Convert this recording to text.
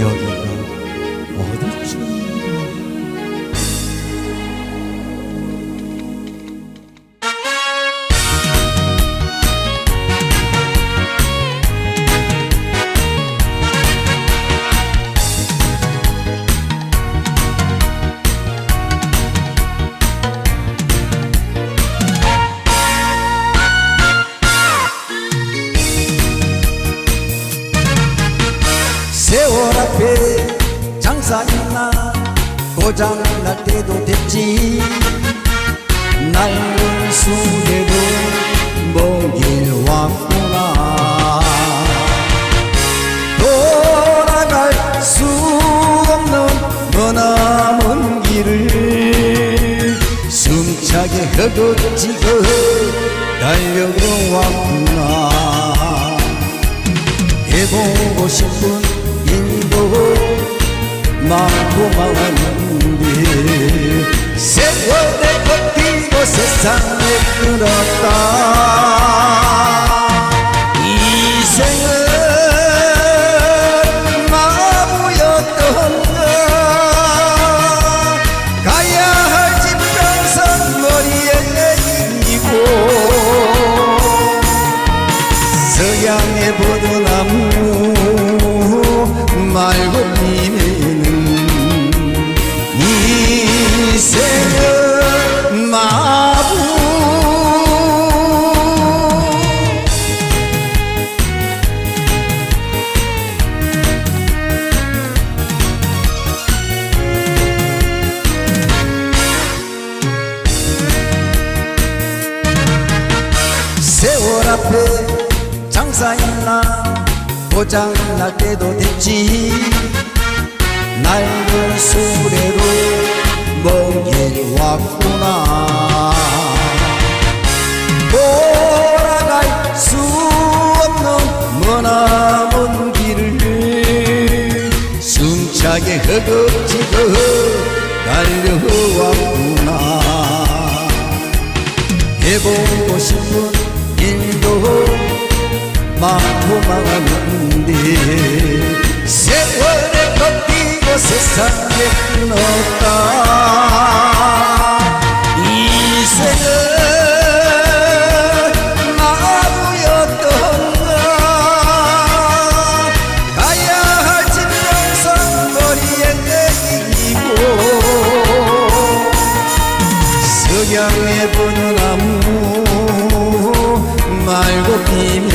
여기가 어디 쯤 세월 앞에 장사했나 고장 날 때도 됐지. 낡은 먼길 왔구나. 돌아갈 수 없는 머나먼 길을 숨차게 허겁지겁 달려왔구나. 해보고 싶은 많은데 세월에 걷히고 세상에 끊었다. 이생은 마무였던가? 가야 할 지평선 머리에 내리고 서양의 버드나무 말고 피면 앞에 장사했나 고장 날 때도 됐지. 낡은 수레로 먼 길 왔구나. 돌아갈 수 없는 머나먼 길을 숨차게 허겁지겁 달려왔구나. 해보고 싶은 많고 많은데 세월에 걷히고 세상에 끊었다 cocaine